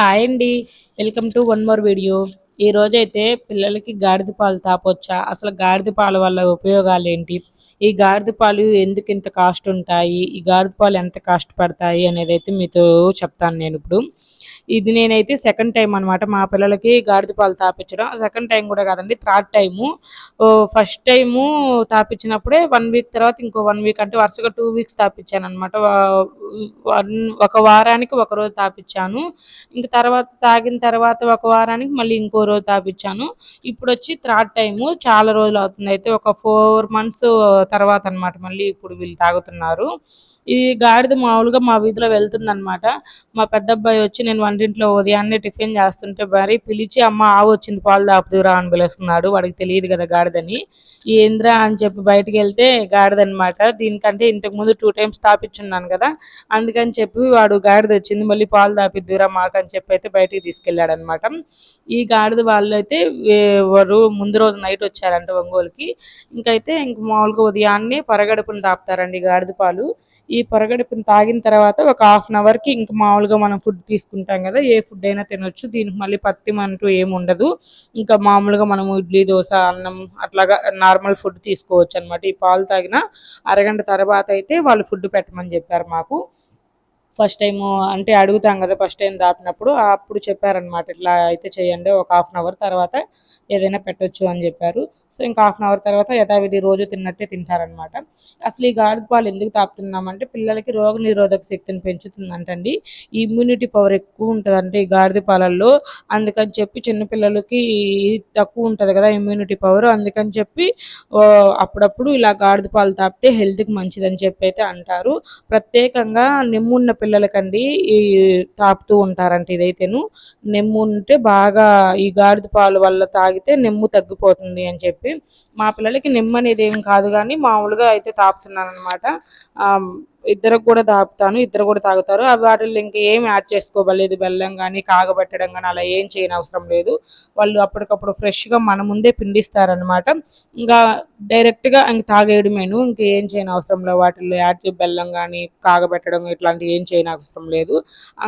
Hi అండి. Welcome to one more video. ఈ రోజైతే పిల్లలకి గాడిద పాలు తాపొచ్చా? అసలు గాడిద పాల వల్ల ఉపయోగాలు ఏంటి ఈ గాడిద పాలు ఎందుకు ఇంత కాస్ట్ ఉంటాయి? ఈ గాడిద పాలు ఎంత కాస్ట్ పడతాయి అనేది అయితే మీతో చెప్తాను నేను ఇప్పుడు. ఇది నేనైతే సెకండ్ టైం అనమాట మా పిల్లలకి గాడిద పాలు తాపించడం. సెకండ్ టైం కూడా కాదండి థర్డ్ టైము. ఫస్ట్ టైము తాపించినప్పుడే వన్ వీక్ తర్వాత ఇంకో వన్ వీక్ అంటే వరుసగా టూ వీక్స్ తాపించాను అనమాట వన్ ఒక వారానికి ఒక రోజు తాపించాను ఇంక తర్వాత తాగిన తర్వాత ఒక వారానికి మళ్ళీ ఇంకో రోజు తాపించాను ఇప్పుడు వచ్చి థర్డ్ టైము చాలా రోజులు అవుతుంది. అయితే ఒక ఫోర్ మంత్స్ తర్వాత అనమాట మళ్ళీ ఇప్పుడు వీళ్ళు తాగుతున్నారు. ఈ గాడిద మామూలుగా మా వీధిలో వెళ్తుందనమాట మా పెద్ద అబ్బాయి వచ్చి నేను వంటింట్లో ఉదయాన్నే టిఫిన్ చేస్తుంటే మరి పిలిచి అమ్మ ఆవు వచ్చింది పాలు దాపుదూరా అని పిలుస్తున్నాడు. వాడికి తెలియదు కదా గాడిదని. ఏంద్రా అని చెప్పి బయటకు వెళ్తే గాడిద అనమాట దీనికంటే ఇంతకు ముందు టూ టైమ్స్ తాపించున్నాను కదా అందుకని చెప్పి వాడు గాడిద వచ్చింది మళ్ళీ పాలు తాపిద్దురా మాకని చెప్పి అయితే బయటికి తీసుకెళ్ళాడు అనమాట ఈ గాడిద వాళ్ళు అయితే వారు ముందు రోజు నైట్ వచ్చారంట ఒంగోలుకి. ఇంకైతే ఇంక మామూలుగా ఉదయాన్నే పరగడుపుని తాపుతారండి గాడిద పాలు. ఈ పొరగడుపుని తాగిన తర్వాత ఒక హాఫ్ అన్ అవర్కి ఇంకా మామూలుగా మనం ఫుడ్ తీసుకుంటాం కదా ఏ ఫుడ్ అయినా తినొచ్చు. దీనికి మళ్ళీ పత్తి అంటూ ఏమి ఉండదు. ఇంకా మామూలుగా మనము ఇడ్లీ దోశ అన్నం అట్లాగా నార్మల్ ఫుడ్ తీసుకోవచ్చు అనమాట ఈ పాలు తాగిన అరగంట తర్వాత అయితే వాళ్ళు ఫుడ్ పెట్టమని చెప్పారు మాకు. ఫస్ట్ టైము అంటే అడుగుతాం కదా ఫస్ట్ టైం దాపినప్పుడు. అప్పుడు చెప్పారనమాట ఇట్లా అయితే చేయండి ఒక హాఫ్ అన్ అవర్ తర్వాత ఏదైనా పెట్టొచ్చు అని చెప్పారు. సో ఇంకా హాఫ్ అన్ అవర్ తర్వాత యథావిధి రోజు తిన్నట్టే తింటారనమాట అసలు ఈ గాడిద పాలు ఎందుకు తాపుతున్నామంటే పిల్లలకి రోగ నిరోధక శక్తిని పెంచుతుందంటండి. ఇమ్యూనిటీ పవర్ ఎక్కువ ఉంటుందంటే ఈ గాడిద పాలల్లో. అందుకని చెప్పి చిన్నపిల్లలకి తక్కువ ఉంటుంది కదా ఇమ్యూనిటీ పవర్ అందుకని చెప్పి అప్పుడప్పుడు ఇలా గాడిద పాలు తాపితే హెల్త్కి మంచిదని చెప్పి అయితే అంటారు. ప్రత్యేకంగా నెమ్మున్న పిల్లలకండి ఈ తాపుతూ ఉంటారంట ఇదైతేను. నెమ్ము ఉంటే బాగా ఈ గాడిద పాలు వల్ల తాగితే నెమ్ము తగ్గిపోతుంది అని చెప్పి చెప్పి మా పిల్లలకి నిమ్మ అనేది ఏం కాదు కానీ మామూలుగా అయితే తాపుతున్నాను అనమాట ఇద్దరికి కూడా తాపుతాను ఇద్దరు కూడా తాగుతారు. అవి వాటిల్లో ఇంకా ఏం యాడ్ చేసుకోవలేదు బెల్లం కానీ కాగబెట్టడం కానీ అలా ఏం చేయని అవసరం లేదు. వాళ్ళు అప్పటికప్పుడు ఫ్రెష్గా మన ముందే పిండిస్తారనమాట ఇంకా డైరెక్ట్గా ఇంక తాగేయడమేను ఇంకా ఏం చేయని అవసరం లేదు. వాటిల్లో యాడ్ బెల్లం కానీ కాగబెట్టడం ఇట్లాంటివి ఏం చేయని అవసరం లేదు.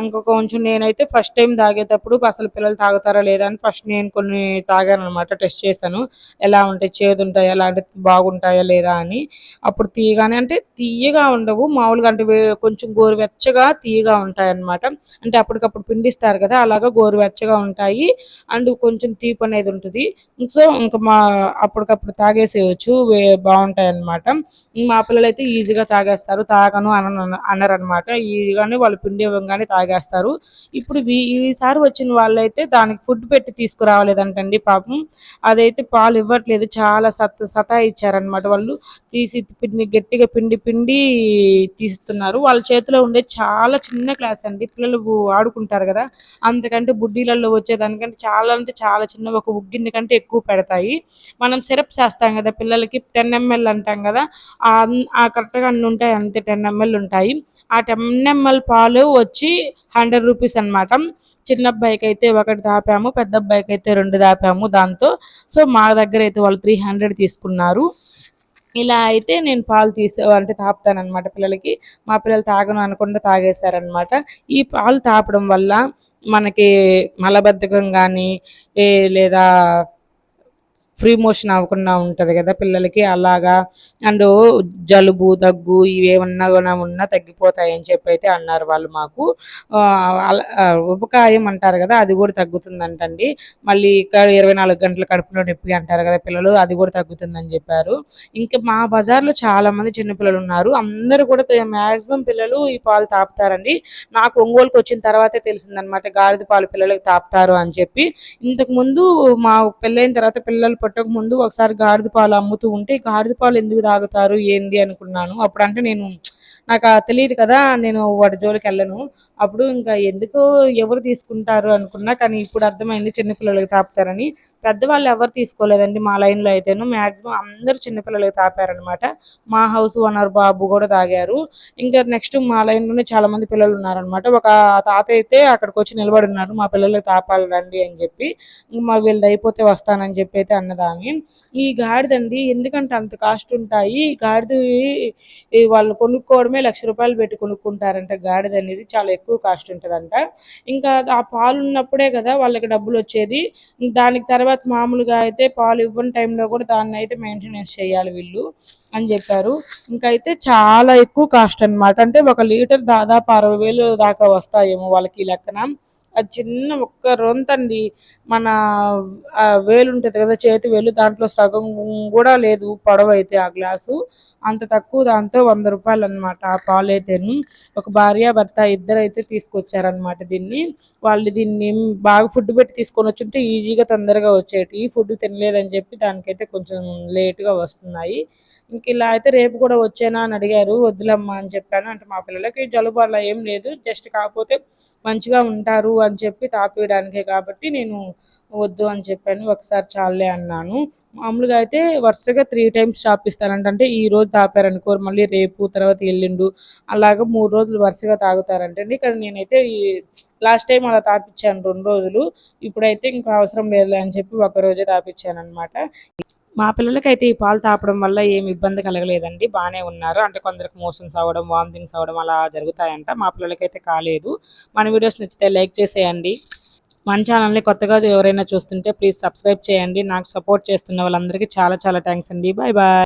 ఇంకా కొంచెం నేనైతే ఫస్ట్ టైం తాగేటప్పుడు అసలు పిల్లలు తాగుతారా లేదా అని ఫస్ట్ నేను కొన్ని తాగాను అనమాట టెస్ట్ చేశాను. ఎలా ఉంటాయి చేదు ఉంటాయా అలాంటి బాగుంటాయా లేదా అని. అప్పుడు తీయగానే అంటే తీయగా ఉండవు. మామూలుగా అంటే కొంచెం గోరువెచ్చగా తీయగా ఉంటాయి అన్నమాట అంటే అప్పటికప్పుడు పిండిస్తారు కదా అలాగా గోరువెచ్చగా ఉంటాయి. అండ్ కొంచెం తీపి అనేది ఉంటుంది. సో ఇంకా మా అప్పటికప్పుడు తాగేసేయచ్చు బాగుంటాయి అనమాట మా పిల్లలు అయితే ఈజీగా తాగేస్తారు. తాగను అన అనరు అనమాట ఈజీగానే వాళ్ళు పిండి ఇవ్వగానే తాగేస్తారు. ఇప్పుడు ఈసారి వచ్చిన వాళ్ళైతే దానికి ఫుడ్ పెట్టి తీసుకురావలేదంటండి పాపం. అదైతే పాలు ఇవ్వట్లేదు. చాలా సత్ సతా ఇచ్చారనమాట వాళ్ళు. తీసి పిండి గట్టిగా పిండి పిండి తీస్తున్నారు. వాళ్ళ చేతిలో ఉండే చాలా చిన్న క్లాస్ అండి. పిల్లలు ఆడుకుంటారు కదా. అంతకంటే బుడ్డీలలో వచ్చేదానికంటే చాలా అంటే చాలా చిన్న ఒక ఉగ్గిన్ని కంటే ఎక్కువ పెడతాయి. మనం సిరప్ చేస్తాం కదా పిల్లలకి. టెన్ ఎంఎల్ అంటాం కదా. ఆ కరెక్ట్గా అన్ని ఉంటాయి. అంతే టెన్ ఎంఎల్ ఉంటాయి. ఆ టెన్ ఎంఎల్ పాలు వచ్చి హండ్రెడ్ రూపీస్ అనమాట చిన్న అబ్బాయికి అయితే ఒకటి దాపాము. పెద్ద అబ్బాయికి అయితే రెండు దాపాము దాంతో. సో మా దగ్గర అయితే వాళ్ళు త్రీ హండ్రెడ్ తీసుకున్నారు. ఇలా అయితే నేను పాలు తీసే అంటే తాపుతానమాట పిల్లలకి. మా పిల్లలు తాగను అనకుండా తాగేశారనమాట ఈ పాలు తాపడం వల్ల మనకి మలబద్ధకం కానీ లేదా ఫ్రీ మోషన్ అవ్వకుండా ఉంటుంది కదా పిల్లలకి అలాగా. అండ్ జలుబు దగ్గు ఇవేమన్నా కూడా ఉన్నా తగ్గిపోతాయి అని చెప్పి అయితే అన్నారు వాళ్ళు మాకు. ఉపకాయం అంటారు కదా అది కూడా తగ్గుతుందంటండి. మళ్ళీ ఇక్కడ ఇరవై నాలుగు గంటల కడుపులో నొప్పి అంటారు కదా పిల్లలు అది కూడా తగ్గుతుందని చెప్పారు. ఇంకా మా బజార్లో చాలా మంది చిన్నపిల్లలు ఉన్నారు. అందరూ కూడా మ్యాక్సిమం పిల్లలు ఈ పాలు తాపుతారండి. నాకు ఒంగోలుకి వచ్చిన తర్వాతే తెలిసిందనమాట గాడిద పాలు పిల్లలకి తాపుతారు అని చెప్పి. ఇంతకుముందు మా పెళ్ళైన తర్వాత పిల్లలు పుట్టక ముందు ఒకసారి గాడిద పాలు అమ్ముతూ ఉంటే గాడిద పాలు ఎందుకు తాగుతారు ఏంది అనుకున్నాను. అప్పుడంటే నేను నాకు తెలియదు కదా నేను వాటి జోలికి వెళ్ళను. అప్పుడు ఇంకా ఎందుకు ఎవరు తీసుకుంటారు అనుకున్నా కానీ ఇప్పుడు అర్థమైంది చిన్నపిల్లలకి తాపుతారని. పెద్దవాళ్ళు ఎవరు తీసుకోలేదండి మా లైన్లో అయితేను. మ్యాక్సిమం అందరూ చిన్నపిల్లలకి తాపారనమాట. మా హౌస్ ఓనర్ బాబు కూడా తాగారు. ఇంకా నెక్స్ట్ మా లైన్లోనే చాలా మంది పిల్లలు ఉన్నారనమాట. ఒక తాత అయితే అక్కడికి వచ్చి నిలబడి ఉన్నారు. మా పిల్లలకి తాపాలి రండి అని చెప్పి. మా వీళ్ళది అయిపోతే వస్తానని చెప్పి అయితే అన్నదాన్ని ఈ గాడిదండి ఎందుకంటే అంత కాస్ట్ ఉంటాయి. గాడిద వాళ్ళు కొనుక్కోవడం మాత్రమే లక్ష రూపాయలు పెట్టి కొనుక్కుంటారంట. గాడిద అనేది చాలా ఎక్కువ కాస్ట్ ఉంటుందంట. ఇంకా ఆ పాలు ఉన్నప్పుడే కదా వాళ్ళకి డబ్బులు వచ్చేది. దానికి తర్వాత మామూలుగా అయితే పాలు ఇవ్వని టైంలో కూడా దాన్ని అయితే మెయింటెనెన్స్ చేయాలి వీళ్ళు అని చెప్పారు. ఇంకా అయితే చాలా ఎక్కువ కాస్ట్ అన్నమాట. అంటే ఒక లీటర్ దాదాపు అరవై వేలు దాకా వస్తాయేమో వాళ్ళకి ఈ లెక్కన. అది చిన్న ఒక్క రొంతండి. మన వేలు ఉంటుంది కదా చేతి వేలు దాంట్లో సగం కూడా లేదు పొడవు అయితే ఆ గ్లాసు. అంత తక్కువ దాంతో వంద రూపాయలు అనమాట ఆ పాలు అయితేను ఒక భార్య భర్త ఇద్దరు అయితే తీసుకొచ్చారనమాట దీన్ని. వాళ్ళు దీన్ని బాగా ఫుడ్ పెట్టి తీసుకొని వచ్చుంటే ఈజీగా తొందరగా వచ్చేటి. ఈ ఫుడ్ తినలేదని చెప్పి దానికైతే కొంచెం లేటుగా వస్తున్నాయి. ఇంక ఇలా అయితే రేపు కూడా వచ్చేనా అని అడిగారు. వద్దులమ్మా అని చెప్పాను. అంటే మా పిల్లలకి జలుబు అలా ఏం లేదు. జస్ట్ కాకపోతే మంచిగా ఉంటారు అని చెప్పి తాపేయడానికే కాబట్టి నేను వద్దు అని చెప్పాను. ఒకసారి చాలే అన్నాను. మామూలుగా అయితే వరుసగా త్రీ టైమ్స్ తాపిస్తారంట. అంటే ఈ రోజు తాపారనుకో మళ్ళీ రేపు తర్వాత ఎల్లుండు అలాగా మూడు రోజులు వరుసగా తాగుతారంటండి ఇక్కడ నేనైతే ఈ లాస్ట్ టైం అలా తాపించాను రెండు రోజులు. ఇప్పుడైతే ఇంకా అవసరం లేదులే అని చెప్పి ఒక రోజే తాపించాను అనమాట మా పిల్లలకైతే ఈ పాలు తాపడం వల్ల ఏమి ఇబ్బంది కలగలేదండి. బాగానే ఉన్నారు. అంటే కొందరికి మోషన్స్ అవ్వడం వామిటింగ్స్ అవ్వడం అలా జరుగుతాయంట. మా పిల్లలకైతే కాలేదు. మన వీడియోస్ నచ్చితే లైక్ చేసేయండి. మన ఛానల్ని కొత్తగా ఎవరైనా చూస్తుంటే ప్లీజ్ సబ్స్క్రైబ్ చేయండి. నాకు సపోర్ట్ చేస్తున్న వాళ్ళందరికీ చాలా చాలా థ్యాంక్స్ అండి. Bye bye.